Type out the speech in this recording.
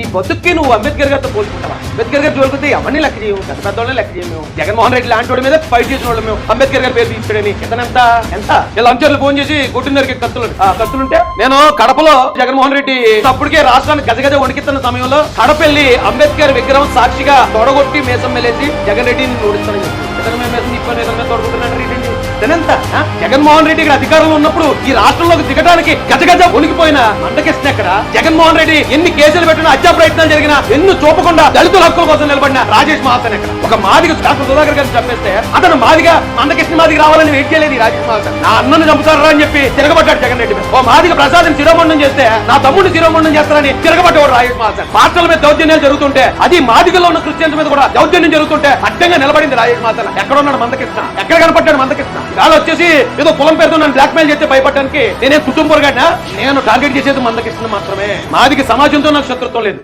నీ బతుక్కి నువ్వు అంబేద్కర్ గారితో పోల్చుకుంటావా? అంబేద్కర్ గారు జోలిపోతే అవన్నీ లెక్క చేయము? పెద్ద పెద్దోళ్ళని లెక్క చేయము? జగన్మోహన్ రెడ్డి లాంటి వాడి మీద ఫైట్ చేసిన వాళ్ళు మేము అంబేద్కర్ గారి పేరు తీసుకుని ఇతనెంత ఎంత? ఇలా అంచర్లు ఫోన్ చేసి కొట్టినరికి కత్తులు కత్తులుంటే నేను కడపలో జగన్మోహన్ రెడ్డి అప్పటికే రాష్ట్రాన్ని గజగజ వణికిస్తున్న సమయంలో కడపెళ్ళి అంబేద్కర్ విగ్రహం సాక్షిగా తొడగొట్టి మేసం వెళ్ళేసి జగన్ రెడ్డిని ఓడిస్తానని చెప్పి రెడ్డి జగన్మోహన్ రెడ్డి ఇక్కడ అధికారంలో ఉన్నప్పుడు ఈ రాష్ట్రంలోకి దిగడానికి గజగజ ఉనికిపోయిన మందకృష్ణ ఎక్కడ? జగన్మోహన్ రెడ్డి ఎన్ని కేసులు పెట్టినా హత్యా ప్రయత్నాలు జరిగినా ఎన్ను చూపకుండా దళితుల హక్కుల కోసం నిలబడిన రాజేష్ మహాసన్ ఇక్కడ ఒక మాదిగ డాక్టర్ సుధాకర్ గారిని చంపేస్తే అతను మాదిగా మందకృష్ణ మాదిగ రావాలని వెయిట్ చేయలేదు ఈ రాజేష్ మహాసన్ నా అన్నను చంపుతారా అని చెప్పి తిరగబడ్డాడు జగన్ రెడ్డి ఓ మాదిగ ప్రసాదం శిరోమండం చేస్తే నా తమ్ముడిని శిరోమండం చేస్తారని తిరగబడ్డవాడు రాజేష్ మహాసన్ పాత్రల మీద దౌర్జన్యాలు జరుగుతుంటే అది మాదిగలో ఉన్న క్రిస్టియన్స్ మీద కూడా దౌర్జన్యం జరుగుతుంటే అడ్డంగా నిలబడింది రాజేష్ మహాసన్ ఎక్కడ ఉన్నాడు మందకృష్ణ? ఎక్కడ కనపడ్డాడు మందకృష్ణ? కాదు వచ్చేసి ఏదో కులం పేరుతో నన్ను బ్లాక్మెయిల్ చేస్తే భయపడడానికి నేనే కుటుంబం నేను టార్గెట్ చేసేది మందకిస్తుంది మాత్రమే. మాదికి సమాజంతో నాకు శత్రుత్వం లేదు.